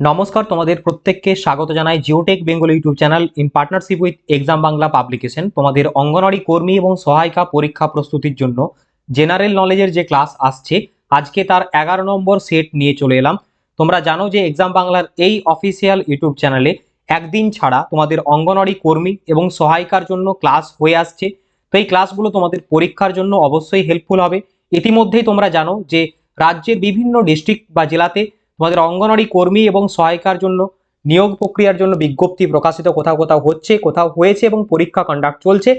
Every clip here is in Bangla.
নমস্কার, তোমাদের প্রত্যেককে স্বাগত জানাই Geotech Bengal YouTube channel in partnership with exam Bangla publication তোমাদের অঙ্গনওয়াড়ি কর্মী এবং সহায়িকা পরীক্ষা প্রস্তুতির জন্য জেনারেল নলেজের যে ক্লাস আসছে, আজকে তার এগারো নম্বর সেট নিয়ে চলে এলাম। তোমরা জানো যে এক্সাম বাংলার এই অফিসিয়াল ইউটিউব চ্যানেলে একদিন ছাড়া তোমাদের অঙ্গনওয়াড়ি কর্মী এবং সহায়িকার জন্য ক্লাস হয়ে আসছে। তো এই ক্লাসগুলো তোমাদের পরীক্ষার জন্য অবশ্যই হেল্পফুল হবে। ইতিমধ্যেই তোমরা জানো যে রাজ্যের বিভিন্ন ডিস্ট্রিক্ট বা জেলাতে তোমাদের অঙ্গনওয়াড়ি কর্মী এবং সহায়িকার জন্য নিয়োগ প্রক্রিয়ার জন্য বিজ্ঞপ্তি প্রকাশিত, কোথাও কোথাও হচ্ছে, কোথাও হয়েছে এবং পরীক্ষা কন্ডাক্ট চলছে।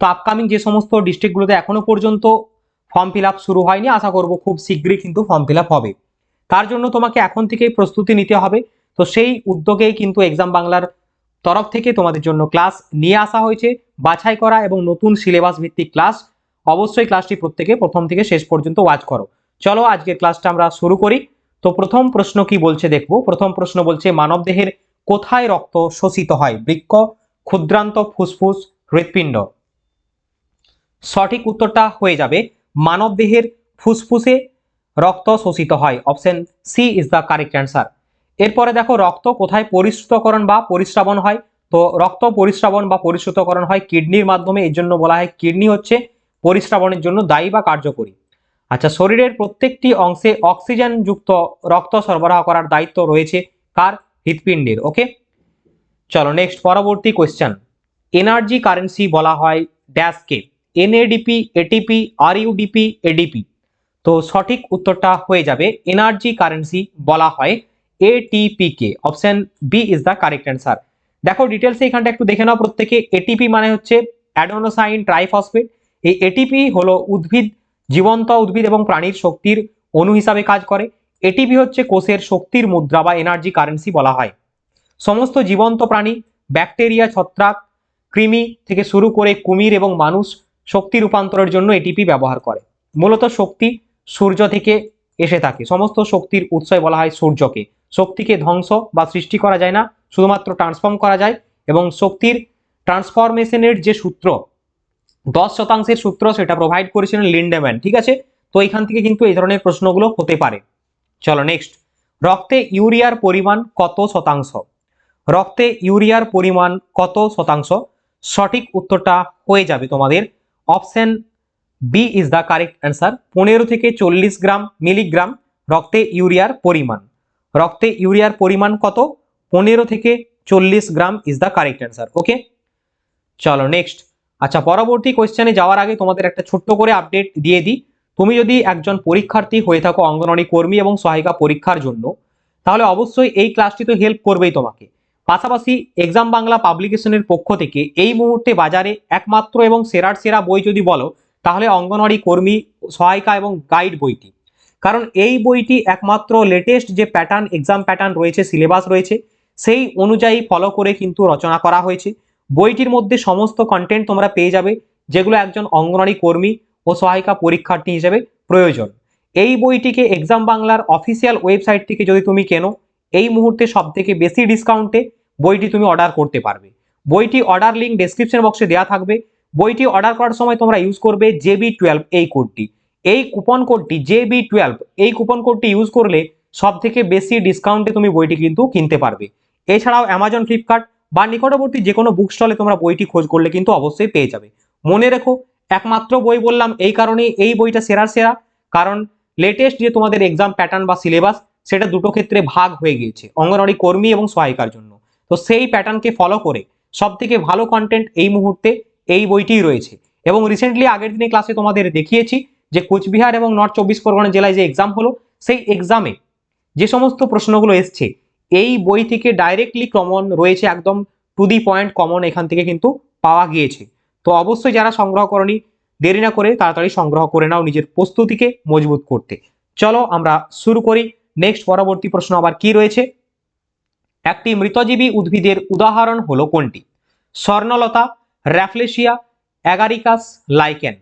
তো আপকামিং যে সমস্ত ডিস্ট্রিক্টগুলোতে এখনও পর্যন্ত ফর্ম ফিল শুরু হয়নি, আশা করব খুব শীঘ্রই কিন্তু ফর্ম ফিল হবে। তার জন্য তোমাকে এখন থেকেই প্রস্তুতি নিতে হবে। তো সেই উদ্যোগেই কিন্তু এক্সাম বাংলার তরফ থেকে তোমাদের জন্য ক্লাস নিয়ে আসা হয়েছে, বাছাই করা এবং নতুন সিলেবাস ভিত্তিক ক্লাস অবশ্যই ক্লাসটি প্রত্যেকে প্রথম থেকে শেষ পর্যন্ত ওয়াচ করো। চলো আজকের ক্লাসটা আমরা শুরু করি। তো প্রথম প্রশ্ন কি বলছে দেখব। প্রথম প্রশ্ন বলছে মানবদেহের কোথায় রক্ত শোষিত হয়? বৃক্ক, ক্ষুদ্রান্ত ফুসফুস, হৃৎপিণ্ড? সঠিক উত্তরটা হয়ে যাবে মানবদেহের ফুসফুসে রক্ত শোষিত হয়। Option C is the correct answer এরপরে দেখো, রক্ত কোথায় পরিশ্রুতকরণ বা পরিশ্রাবণ হয়? তো রক্ত পরিশ্রাবণ বা পরিশ্রুতকরণ হয় কিডনির মাধ্যমে। এর জন্য বলা হয় কিডনি হচ্ছে পরিশ্রাবণের জন্য দায়ী বা কার্যকরী। আচ্ছা শরীরের প্রত্যেকটি অংশে অক্সিজেন যুক্ত রক্ত সরবরাহ করার দায়িত্ব রয়েছে কার? হৃৎপিণ্ডের ওকে চলো নেক্সট পরবর্তী কোয়েশ্চেন এনার্জি কারেন্সি বলা হয় ড্যাশকে এনএডিপি এটিপি আর ইউডিপি এডিপি তো সঠিক উত্তরটা হয়ে যাবে এনার্জি কারেন্সি বলা হয় ATP K option B is the correct answer দেখো ডিটেলসে এখানটা একটু দেখে নাও প্রত্যেকে। এটিপি মানে হচ্ছে অ্যাডোনোসাইন ট্রাইফসফেট। এই এটিপি হলো উদ্ভিদ জীবন্ত উদ্ভিদ এবং প্রাণীর শক্তির অণু হিসাবে কাজ করে। এটিপি হচ্ছে কোষের শক্তির মুদ্রা বা এনার্জি কারেন্সি বলা হয়। সমস্ত জীবন্ত প্রাণী ব্যাকটেরিয়া ছত্রাক, কৃমি থেকে শুরু করে কুমির এবং মানুষ শক্তি রূপান্তরের জন্য এটিপি ব্যবহার করে। মূলত শক্তি সূর্য থেকে এসে থাকে। সমস্ত শক্তির উৎসয় বলা হয় সূর্যকে। শক্তিকে ধ্বংস বা সৃষ্টি করা যায় না, শুধুমাত্র ট্রান্সফর্ম করা যায় এবং শক্তির ট্রান্সফরমেশনের যে সূত্র দশ শতাংশের সূত্র সেটা প্রোভাইড করেছিলেন লিন্ডেম্যান ঠিক আছে? তো এখান থেকে কিন্তু এই ধরনের প্রশ্নগুলো হতে পারে। চলো নেক্সট রক্তে ইউরিয়ার পরিমাণ কত শতাংশ? রক্তে ইউরিয়ার পরিমাণ কত শতাংশ? সঠিক উত্তরটা হয়ে যাবে তোমাদের। Option B is the correct answer পনেরো থেকে চল্লিশ গ্রাম মিলিগ্রাম রক্তে ইউরিয়ার পরিমাণ। রক্তে ইউরিয়ার পরিমাণ কত? পনেরো থেকে চল্লিশ gram is the correct answer okay চলো নেক্সট আচ্ছা পরবর্তী কোয়েশ্চেনে যাওয়ার আগে তোমাদের একটা ছোট্ট করে আপডেট দিয়ে দিই। তুমি যদি একজন পরীক্ষার্থী হয়ে থাকো, অঙ্গনওয়াড়ি কর্মী এবং সহায়িকা পরীক্ষার জন্য, তাহলে অবশ্যই এই ক্লাসটি তো হেল্প করবেই তোমাকে। পাশাপাশি এক্সাম বাংলা পাবলিকেশনের পক্ষ থেকে এই মুহূর্তে বাজারে একমাত্র এবং সেরার সেরা বই যদি বলো, তাহলে অঙ্গনওয়াড়ি কর্মী, সহায়িকা এবং গাইড বইটি। কারণ এই বইটি একমাত্র লেটেস্ট যে প্যাটার্ন এক্সাম প্যাটার্ন রয়েছে সিলেবাস রয়েছে, সেই অনুযায়ী ফলো করে কিন্তু রচনা করা হয়েছে। বইটির মধ্যে সমস্ত কন্টেন্ট তোমরা পেয়ে যাবে, যেগুলো একজন অঙ্গনওয়াড়ি কর্মী ও সহায়িকা পরীক্ষার্থী হিসেবে প্রয়োজন। এই বইটিকে এক্সাম বাংলার অফিসিয়াল ওয়েবসাইট থেকে যদি তুমি কেনো, এই মুহূর্তে সব থেকে বেশি ডিসকাউন্টে বইটি তুমি অর্ডার করতে পারবে। বইটি অর্ডার লিঙ্ক ডেসক্রিপশন বক্সে দেওয়া থাকবে। বইটি অর্ডার করার সময় তোমরা ইউজ করবে জেবি টুয়েলভ এই কোডটি এই কুপন কোডটি জেবি টুয়েলভ এই কুপন কোডটি ইউজ করলে সব থেকে বেশি ডিসকাউন্টে তুমি বইটি কিন্তু কিনতে পারবে। এছাড়াও অ্যামাজন ফ্লিপকার্ট বা নিকটবর্তী যে কোনো বুক স্টলে তোমরা বইটি খোঁজ করলে কিন্তু অবশ্যই পেয়ে যাবে। মনে রেখো, একমাত্র বই বললাম, এই কারণে এই বইটা সেরা সেরা। কারণ লেটেস্ট যে তোমাদের এক্সাম প্যাটার্ন বা সিলেবাস সেটা দুটো ক্ষেত্রে ভাগ হয়ে গিয়েছে, অঙ্গনওয়াড়ি কর্মী এবং সহায়িকার জন্য। তো সেই প্যাটার্নকে ফলো করে সব থেকে ভালো কন্টেন্ট এই মুহূর্তে এই বইটিই রয়েছে। এবং রিসেন্টলি আগের দিনে ক্লাসে তোমাদের দেখিয়েছি যে কোচবিহার এবং নর্থ চব্বিশ পরগনা জেলায় যে এক্সাম হলো, সেই এক্সামে যে সমস্ত প্রশ্নগুলো এসছে, এই বই থেকে ডাইরেক্টলি কমন রয়েছে একদম টু দি পয়েন্ট কমন এখান থেকে কিন্তু পাওয়া গিয়েছে। তো অবশ্যই যারা সংগ্রহ করনি, দেরি না করে তাড়াতাড়ি সংগ্রহ করে নাও নিজের প্রস্তুতিকে মজবুত করতে। চলো আমরা শুরু করি। নেক্সট পরবর্তী প্রশ্ন আবার কি রয়েছে? একটি মৃতজীবী উদ্ভিদের উদাহরণ হলো কোনটি? স্বর্ণলতা, র্যাফলেশিয়া, অ্যাগারিকাস, লাইকেন।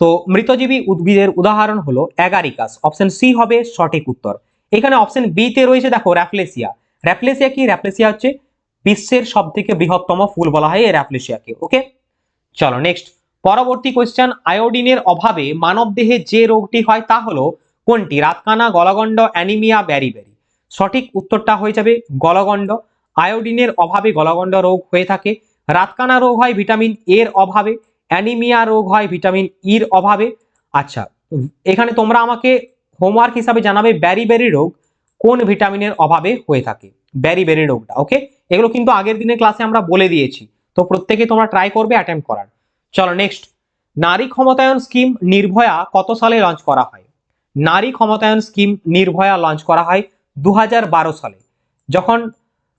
তো মৃতজীবী উদ্ভিদের উদাহরণ হলো অ্যাগারিকাস। অপশন সি হবে সঠিক উত্তর। এখানে অপশন বি তে রয়েছে, দেখো র্যাফলেসিয়া র্যাফলেসিয়া কি? র্যাফলেসিয়া হচ্ছে বিশ্বের সব থেকে বৃহত্তম ফুল বলা হয় এই র্যাফলেসিয়াকে ওকে চলো নেক্সট পরবর্তী কোয়েশ্চেন আয়োডিনের অভাবে মানবদেহে যে রোগটি হয় তা হলো কোনটি? রাতকানা, গলাগণ্ড অ্যানিমিয়া ব্যারি ব্যারি সঠিক উত্তরটা হয়ে যাবে গলগণ্ড। আয়োডিনের অভাবে গলগণ্ড রোগ হয়ে থাকে। রাতকানা রোগ হয় ভিটামিন এর অভাবে। অ্যানিমিয়া রোগ হয় ভিটামিন ইর অভাবে। আচ্ছা এখানে তোমরা আমাকে হোমওয়ার্ক হিসাবে জানাবে ব্যারিবেরি রোগ কোন ভিটামিনের অভাবে হয়ে থাকে। ব্যারিবেরি রোগটা ওকে এগুলো কিন্তু আগের দিনের ক্লাসে আমরা বলে দিয়েছি। তো প্রত্যেকে তোমরা ট্রাই করবে অ্যাটেম্প করার। চলো নেক্সট নারী ক্ষমতায়ন স্কিম নির্ভয়া কত সালে লঞ্চ করা হয়? নারী ক্ষমতায়ন স্কিম নির্ভয়া লঞ্চ করা হয় দু হাজার বারো সালে। যখন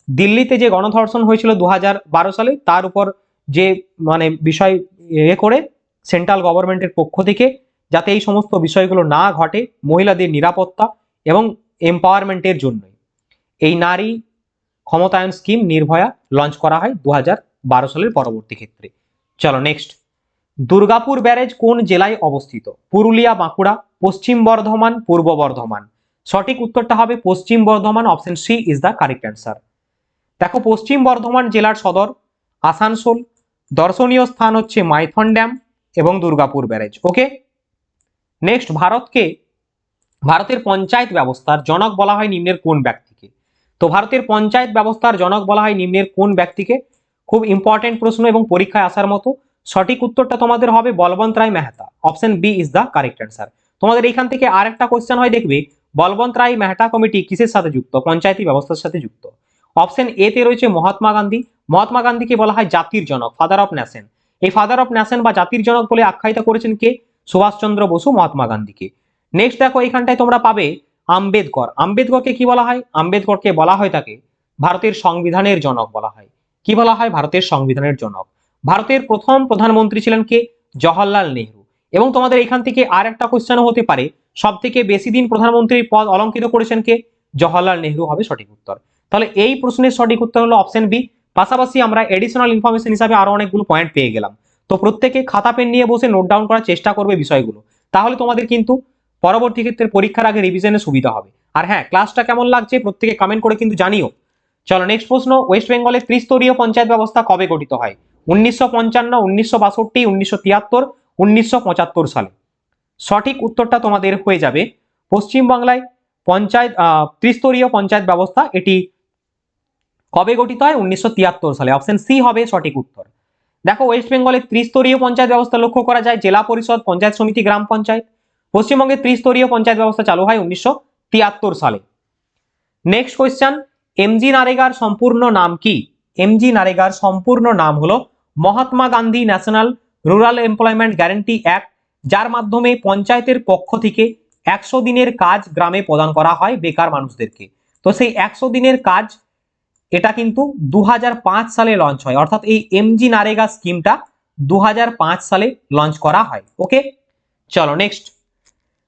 দিল্লিতে যে গণধর্ষণ হয়েছিল দু হাজার বারো সালে, তার উপর যে মানে বিষয় এ করে সেন্ট্রাল গভর্নমেন্টের পক্ষ থেকে যাতে এই সমস্ত বিষয়গুলো না ঘটে, মহিলাদের নিরাপত্তা এবং এম্পাওয়ারমেন্টের জন্যই। এই নারী ক্ষমতায়ন স্কিম নির্ভয়া লঞ্চ করা হয় দু বারো সালের পরবর্তী ক্ষেত্রে। চলো নেক্সট দুর্গাপুর ব্যারেজ কোন জেলায় অবস্থিত? পুরুলিয়া, বাঁকুড়া, পশ্চিম বর্ধমান, পূর্ব বর্ধমান। সঠিক উত্তরটা হবে Paschim Bardhaman option C is the correct answer দেখো, পশ্চিম বর্ধমান জেলার সদর আসানসোল, দর্শনীয় স্থান হচ্ছে মাইথন ড্যাম এবং দুর্গাপুর ব্যারেজ ওকে নেক্সট ভারতকে, ভারতের পঞ্চায়েত ব্যবস্থার জনক বলা হয় নিম্নের কোন ব্যক্তিকে তো ভারতের পঞ্চায়েত ব্যবস্থার জনক বলা হয় নিম্নের কোন ব্যক্তিকে? খুব ইম্পর্টেন্ট প্রশ্ন এবং পরীক্ষায় আসার মতো। সঠিক উত্তরটা তোমাদের হবে Balwant Rai Mehta. Option B is the correct answer তোমাদের এইখান থেকে আর একটা কোয়েশ্চেন হয়, দেখবে? বলবন্ত রায় মেহতা কমিটি কিসের সাথে যুক্ত? পঞ্চায়েতি ব্যবস্থার সাথে যুক্ত। অপশন এ তে রয়েছে মহাত্মা গান্ধী। মহাত্মা গান্ধীকে বলা হয় জাতির জনক ফাদার অফ ন্যাশন এই ফাদার অফ ন্যাশন বা জাতির জনক বলে আখ্যায়িত করেছেন কে? সুভাষচন্দ্র বসু মহাত্মা গান্ধীকে। নেক্সট দেখো এখানটায় তোমরা পাবে আম্বেদকর। আম্বেদকরকে কি বলা হয়? আম্বেদকরকে বলা হয় তাকে ভারতের সংবিধানের জনক বলা হয়। কি বলা হয়? ভারতের সংবিধানের জনক। ভারতের প্রথম প্রধানমন্ত্রী ছিলেন কে? জওহরলাল নেহরু। এবং তোমাদের এখান থেকে আর একটা কোশ্চেন হতে পারে। সব থেকে বেশি দিন প্রধানমন্ত্রীর পদ অলঙ্কিত করেছেন কে? জওহরলাল নেহরু হবে সঠিক উত্তর। তাহলে এই প্রশ্নের সঠিক উত্তর হলো অপশন বি পাশাপাশি আমরা এডিশনাল ইনফরমেশন হিসাবে আরও অনেকগুলো পয়েন্ট পেয়ে গেলাম। তো প্রত্যেকে খাতা পেন নিয়ে বসে নোট ডাউন করার চেষ্টা করবে বিষয়গুলো। তাহলে তোমাদের কিন্তু পরবর্তী ক্ষেত্রে পরীক্ষার আগে রিভিশনে সুবিধা হবে। আর হ্যাঁ ক্লাসটা কেমন লাগছে প্রত্যেকে কমেন্ট করে কিন্তু জানিও। চলো নেক্সট প্রশ্ন ওয়েস্ট বেঙ্গলের ত্রিস্তরীয় পঞ্চায়েত ব্যবস্থা কবে গঠিত হয়? উনিশশো পঞ্চান্ন, উনিশশো বাষট্টি, উনিশশো তিয়াত্তর, উনিশশো পঁচাত্তর সালে। সঠিক উত্তরটা তোমাদের হয়ে যাবে। পশ্চিমবাংলায় পঞ্চায়েত ত্রিস্তরীয় পঞ্চায়েত ব্যবস্থা এটি কবে গঠিত হয়? উনিশশো তিয়াত্তর সালে। অপশন সি হবে সঠিক উত্তর। দেখো ওয়েস্ট বেঙ্গলের ত্রিস্তরীয় পঞ্চায়েত ব্যবস্থা লক্ষ্য করা যায়। জেলা পরিষদ, পঞ্চায়েত সমিতি, গ্রাম পঞ্চায়েত। পশ্চিমবঙ্গে ত্রিস্তরীয় পঞ্চায়েত ব্যবস্থা চালু হয় উনিশশো তিয়াত্তর সালে। নেক্সট কোয়েশ্চেন এমজি নারেগার সম্পূর্ণ নাম কি? এমজি নারেগার সম্পূর্ণ নাম হলো Mahatma Gandhi national rural employment guarantee act, যার মাধ্যমে পঞ্চায়েতের পক্ষ থেকে একশো দিনের কাজ গ্রামে প্রদান করা হয় বেকার মানুষদেরকে। তো সেই একশো দিনের কাজ, এটা কিন্তু দু হাজার পাঁচ সালে লঞ্চ হয়। অর্থাৎ এই এমজি নারেগা স্কিমটা দু হাজার পাঁচ সালে লঞ্চ করা হয়। ওকে চলো নেক্সট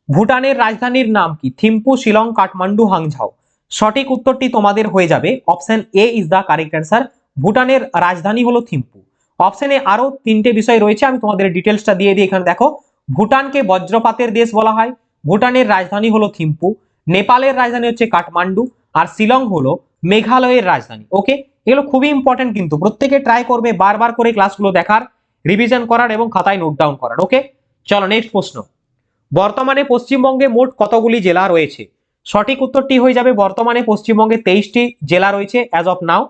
ভুটানের রাজধানীর নাম কি? থিম্পু, শিলং, কাঠমান্ডু, হাংঝাও। সঠিক উত্তরটি তোমাদের হয়ে যাবে। Option A is the correct answer ভুটানের রাজধানী হলো থিম্পু। অপশনে আরও তিনটে বিষয় রয়েছে, আমি তোমাদের ডিটেলসটা দিয়ে দিই এখানে। দেখো, ভুটানকে বজ্রপাতের দেশ বলা হয়। ভুটানের রাজধানী হলো থিম্পু। নেপালের রাজধানী হচ্ছে কাঠমান্ডু। আর শিলং হলো মেঘালয়ের রাজধানী। ওকে এগুলো খুবই ইম্পর্টেন্ট কিন্তু। প্রত্যেকে ট্রাই করবে, বারবার করে ক্লাসগুলো দেখার রিভিশন করার এবং খাতায় নোট ডাউন করার। ওকে চলো নেক্সট প্রশ্ন। বর্তমানে পশ্চিমবঙ্গে মোট কতগুলি জেলা রয়েছে? সঠিক উত্তরটি হয়ে যাবে বর্তমানে পশ্চিমবঙ্গে তেইশটি জেলা রয়েছে অ্যাজ অফ নাও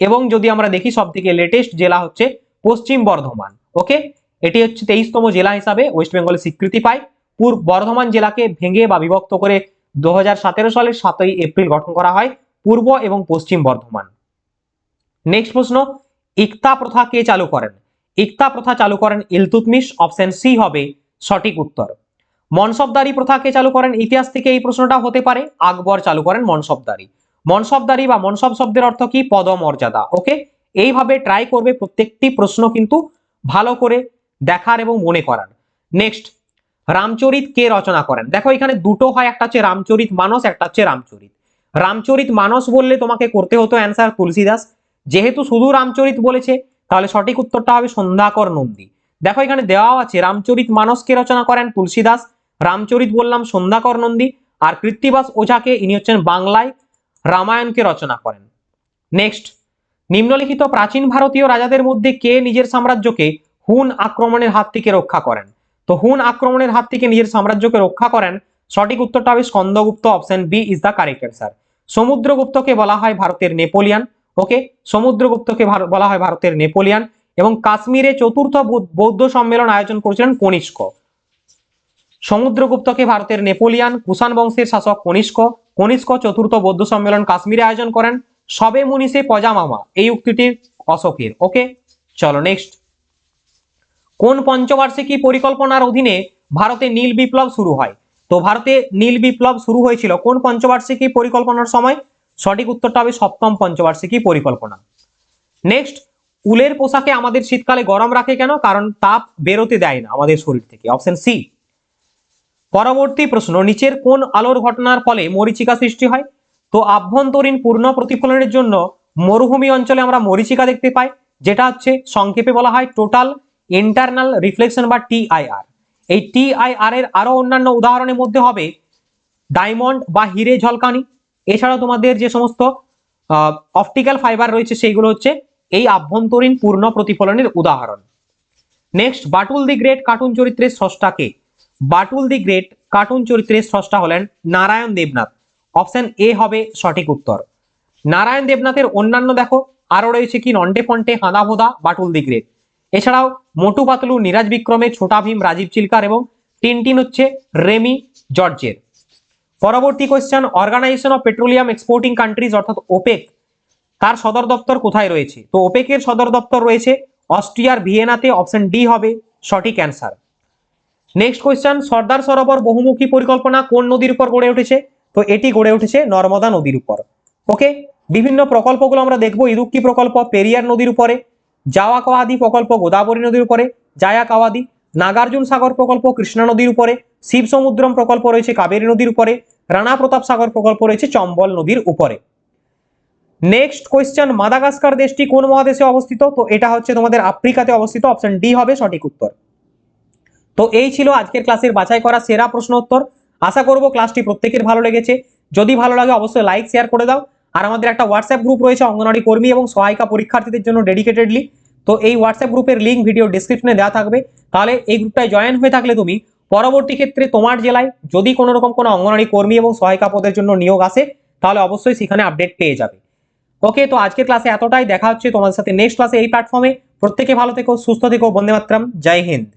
এবং যদি আমরা দেখি সব থেকে লেটেস্ট জেলা হচ্ছে পশ্চিম বর্ধমান ওকে এটি হচ্ছে তেইশতম জেলা হিসাবে ওয়েস্ট বেঙ্গলে স্বীকৃতি পায়। পূর্ব বর্ধমান জেলাকে ভেঙে বা বিভক্ত করে দু হাজার সতেরো সালের সাতই এপ্রিল গঠন করা হয় পূর্ব এবং পশ্চিম বর্ধমান। নেক্সট প্রশ্ন, ইকতা প্রথা কে চালু করেন? ইকতা প্রথা চালু করেন ইলতুতমিশ অপশন সি হবে সঠিক উত্তর। মনসবদারি প্রথা কে চালু করেন, ইতিহাস থেকে এই প্রশ্নটা হতে পারে, আকবর চালু করেন মনসবদারি। মনসবদারি বা মনসব শব্দের অর্থ কি? পদমর্যাদা। ওকে? এইভাবে ট্রাই করবে প্রত্যেকটি প্রশ্ন কিন্তু ভালো করে দেখার এবং মনে করার। নেক্সট রামচরিত কে রচনা করেন? দেখো এখানে দুটো হয়, একটা হচ্ছে রামচরিত মানস, একটা হচ্ছে রামচরিত। রামচরিত মানস বললে তোমাকে করতে হতো অ্যান্সার তুলসীদাস। যেহেতু শুধু রামচরিত বলেছে, তাহলে সঠিক উত্তরটা হবে সন্ধ্যাকর নন্দী। দেখো এখানে দেওয়াও আছে, রামচরিত মানস কে রচনা করেন তুলসীদাস। রামচরিত বললাম, সন্ধ্যাকর নন্দী আর কৃত্তিবাস ওঝাকে, ইনি হচ্ছেন বাংলায় রামায়ণকে রচনা করেন। নেক্সট নিম্নলিখিত প্রাচীন ভারতীয় রাজাদের মধ্যে কে নিজের সাম্রাজ্যকে হুন আক্রমণের হাত থেকে রক্ষা করেন? তো হুন আক্রমণের হাত থেকে নিজের সাম্রাজ্যকে রক্ষা করেন, সঠিক উত্তরটা হবে Skandagupta option B is the correct answer সমুদ্রগুপ্তকে বলা হয় ভারতের নেপোলিয়ান ওকে সমুদ্রগুপ্তকে বলা হয় ভারতের নেপোলিয়ান এবং কাশ্মীরে চতুর্থ বৌদ্ধ- সম্মেলন আয়োজন করেছিলেন কনিষ্ক। সমুদ্রগুপ্তকে ভারতের নেপোলিয়ান, কুষাণ বংশের শাসক কনিষ্ক কনিষ্ক চতুর্থ বৌদ্ধ সম্মেলন কাশ্মীরে আয়োজন করেন। সবে মুনিসে পজামামা, এই উক্তিটি অশোকের। ওকে, চলো নেক্সট কোন পঞ্চবার্ষিকী পরিকল্পনার অধীনে ভারতে নীল বিপ্লব শুরু হয়? তো ভারতে নীল বিপ্লব শুরু হয়েছিল কোন পঞ্চবার্ষিকী পরিকল্পনার সময়? সঠিক উত্তরটা হবে সপ্তম পঞ্চবার্ষিকী পরিকল্পনা। নেক্সট উলের পোশাকে আমাদের শীতকালে গরম রাখে কেন? কারণ তাপ বেরোতে দেয় না আমাদের শরীর থেকে। অপশন সি পরবর্তী প্রশ্ন, নিচের কোন আলোর ঘটনার ফলে মরিচিকা সৃষ্টি হয়? তো আভ্যন্তরীণ পূর্ণ প্রতিফলনের জন্য মরুভূমি অঞ্চলে আমরা মরিচিকা দেখতে পাই, যেটা হচ্ছে সংক্ষেপে বলা হয় টোটাল ইন্টারনাল রিফ্লেকশন বা টিআইআর এই টিআইআর এর আরও অন্যান্য উদাহরণের মধ্যে হবে ডায়মন্ড বা হিরে ঝলকানি। এছাড়াও তোমাদের যে সমস্ত অপটিক্যাল ফাইবার রয়েছে সেইগুলো হচ্ছে এই আভ্যন্তরীণ পূর্ণ প্রতিফলনের উদাহরণ। Next, Batul the great cartoon চরিত্রের স্রষ্টাকে বাটুল দি গ্রেট কার্টুন চরিত্রের স্রষ্টা হলেন নারায়ণ দেবনাথ। অপশন এ হবে সঠিক উত্তর। নারায়ণ দেবনাথের অন্যান্য দেখো আরও রয়েছে কি নন্টে ফন্টে, হাঁদা ভোদা, বাটুল দি গ্রেট। এছাড়াও মোটু পাতলু, নিরাজ বিক্রমে, ছোটা ভীম, রাজীব চিলকার এবং টিনটিন হচ্ছে রেমি জর্জের। পরবর্তী question organisation of petroleum exporting countries অর্থাৎ ওপেক তার সদর দপ্তর কোথায় রয়েছে? তো ওপেকের সদর দপ্তর রয়েছে অস্ট্রিয়ার ভিয়েনাতে, অপশন ডি হবে সঠিক answer next question Sardar Sarovar বহুমুখী পরিকল্পনা কোন নদীর উপর গড়ে উঠেছে? তো এটি গড়ে উঠেছে নর্মদা নদীর উপর। ওকে বিভিন্ন প্রকল্পগুলো আমরা দেখব ইদুক্কি প্রকল্প, পেরিয়ার নদীর উপরে জাওয়া কাওয়াদি প্রকল্প, গোদাবরী নদীর উপরে জায়া কাওয়াদি নাগার্জুন সাগর প্রকল্প, কৃষ্ণা নদীর উপরে শিব সমুদ্রম প্রকল্প রয়েছে কাবেরী নদীর উপরে, রানা প্রতাপ সাগর প্রকল্প রয়েছে চম্বল নদীর উপরে। নেক্সট কোয়েশ্চেন মাদাগাস্কার দেশটি কোন মহাদেশে অবস্থিত? তো এটা হচ্ছে তোমাদের আফ্রিকাতে অবস্থিত অপশন ডি হবে সঠিক উত্তর। তো এই ছিল আজকের ক্লাসের বাছাই করা সেরা প্রশ্ন উত্তর। আশা করব ক্লাসটি প্রত্যেকের ভালো লেগেছে। যদি ভালো লাগে অবশ্যই লাইক শেয়ার করে দাও। আর আমাদের একটা হোয়াটসঅ্যাপ গ্রুপ রয়েছে অঙ্গনওয়াড়ি কর্মী এবং সহায়িকা পরীক্ষার্থীদের জন্য ডেডিকেটেডলি তো এই হোয়াটসঅ্যাপ গ্রুপের লিঙ্ক ভিডিও ডিসক্রিপশনে দেওয়া থাকবে। তাহলে এই গ্রুপটায় জয়েন হয়ে থাকলে তুমি পরবর্তী ক্ষেত্রে তোমার জেলায় যদি কোনো রকম কোনো অঙ্গনওয়াড়ি কর্মী এবং সহায়িকা পদের জন্য নিয়োগ আসে, তাহলে অবশ্যই সেখানে আপডেট পেয়ে যাবে। ওকে তো আজকের ক্লাসে এতটাই। দেখা হচ্ছে তোমাদের সাথে নেক্সট ক্লাসে এই প্ল্যাটফর্মে প্রত্যেকে ভালো থেকো, সুস্থ থেকো বন্দে মাতরম জয় হিন্দ।